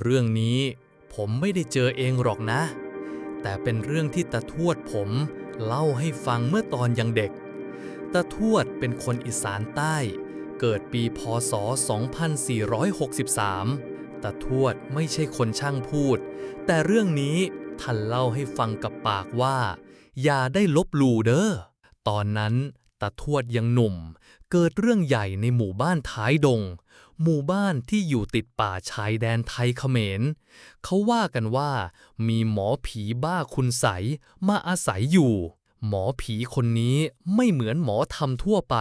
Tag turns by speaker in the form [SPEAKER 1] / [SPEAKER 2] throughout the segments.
[SPEAKER 1] เรื่องนี้ผมไม่ได้เจอเองหรอกนะ แต่เป็นเรื่องที่ตาทวดผมเล่าให้ฟังเมื่อตอนยังเด็ก ตาทวดเป็นคนอีสานใต้ เกิดปีพศ 2463 ตาทวดไม่ใช่คนช่างพูด แต่เรื่องนี้ท่านเล่าให้ฟังกับปากว่า อย่าได้ลบหลู่เด้อ ตอนนั้นตาทวดยังหนุ่ม เกิดเรื่องใหญ่ในหมู่บ้านท้ายดง หมู่บ้านที่อยู่ติดป่าชายแดนไทยเขมร เขาว่ากันว่า มีหมอผีบ้าคุณใสมาอาศัยอยู่ หมอผีคนนี้ไม่เหมือนหมอธรรมทั่วไป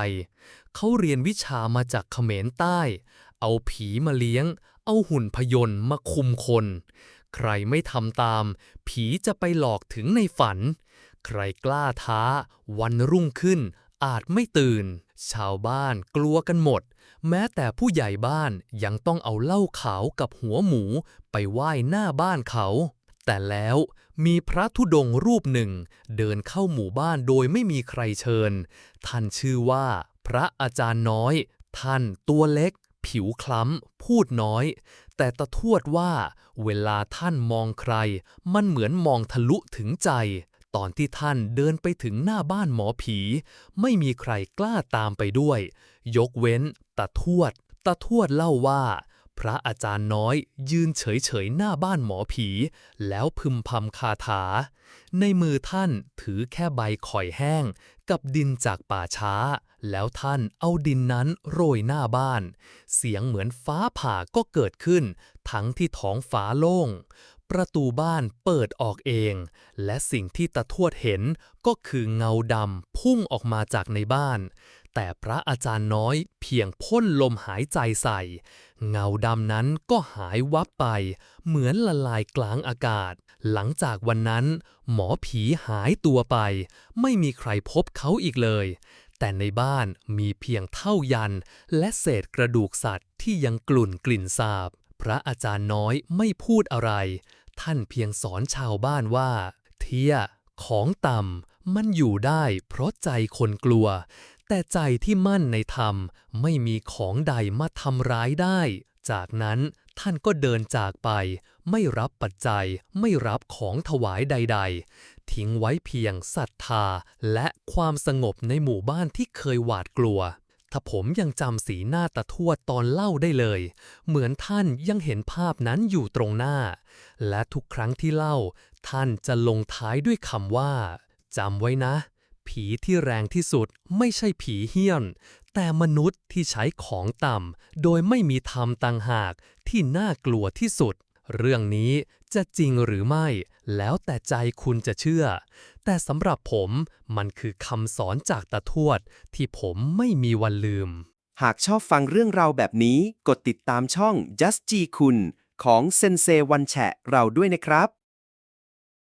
[SPEAKER 1] เขาเรียนวิชามาจากเขมรใต้ เอาผีมาเลี้ยง เอาหุ่นพยนต์มาคุมคน ใครไม่ทำตาม ผีจะไปหลอกถึงในฝัน ใครกล้าท้า วันรุ่งขึ้น อาจไม่ตื่น ชาวบ้านกลัวกันหมด แม้แต่ผู้ใหญ่บ้านยังต้องเอาเหล้าขาวกับหัวหมูไปไหว้หน้าบ้านเขา แต่แล้วมีพระธุดงค์รูปหนึ่ง เดินเข้าหมู่บ้านโดยไม่มีใครเชิญ ท่านชื่อว่า พระอาจารย์น้อย ท่านตัวเล็ก ผิวคล้ำ พูดน้อย แต่ตะทวดว่า เวลาท่านมองใคร มันเหมือนมองทะลุถึงใจ ตอนที่ท่านเดินไปถึงหน้าบ้านหมอผี ไม่มีใครกล้าตามไปด้วย ยกเว้นตาทวดตาทวดเล่าว่า พระอาจารย์น้อยยืนเฉยๆหน้าบ้านหมอผี แล้วพึมพำคาถา ในมือท่านถือแค่ใบข่อยแห้ง กับดินจากป่าช้า แล้วท่านเอาดินนั้นโรยหน้าบ้าน เสียงเหมือนฟ้าผ่าก็เกิดขึ้น ทั้งที่ท้องฟ้าโล่ง ประตูบ้านเปิดออกเอง และสิ่งที่ตาทวดเห็นก็คือเงาดำพุ่งออกมาจากในบ้าน แต่พระอาจารย์น้อยเพียงพ่นลมหายใจใส่ เงาดำนั้นก็หายวับไป เหมือนละลายกลางอากาศ หลังจากวันนั้นหมอผีหายตัวไป ไม่มีใครพบเขาอีกเลยแต่ในบ้านมีเพียงเท่ายัน และเศษกระดูกสัตว์ที่ยังกลุ่นกลิ่นสาบ พระอาจารย์น้อยไม่พูดอะไร ท่านเพียงสอนชาวบ้านว่า เทียของต่ำมันอยู่ได้เพราะใจคนกลัว แต่ใจที่มั่นในธรรมไม่มีของใดมาทำร้ายได้ จากนั้นท่านก็เดินจากไป ไม่รับปัจจัยไม่รับของถวายใด ๆ ทิ้งไว้เพียงศรัทธาและความสงบในหมู่บ้านที่เคยหวาดกลัว ถ้าผมยังจำสีหน้าตาทวดตอนเล่าได้เลย เหมือนท่านยังเห็นภาพนั้นอยู่ตรงหน้า และทุกครั้งที่เล่า ท่านจะลงท้ายด้วยคำว่าจำไว้นะ ผีที่แรงที่สุดไม่ใช่ผีเหี้ยน แต่มนุษย์ที่ใช้ของต่ำโดยไม่มีธรรมต่างหากที่น่ากลัวที่สุด เรื่องนี้จะจริงหรือไม่แล้วแต่ใจคุณจะเชื่อ แต่สำหรับผมมันคือคำสอนจากตาทวด ที่ผมไม่มีวันลืม
[SPEAKER 2] หากชอบฟังเรื่องราวแบบนี้ กดติดตามช่อง just g คุณของเซนเซวันแฉะเราด้วยนะครับ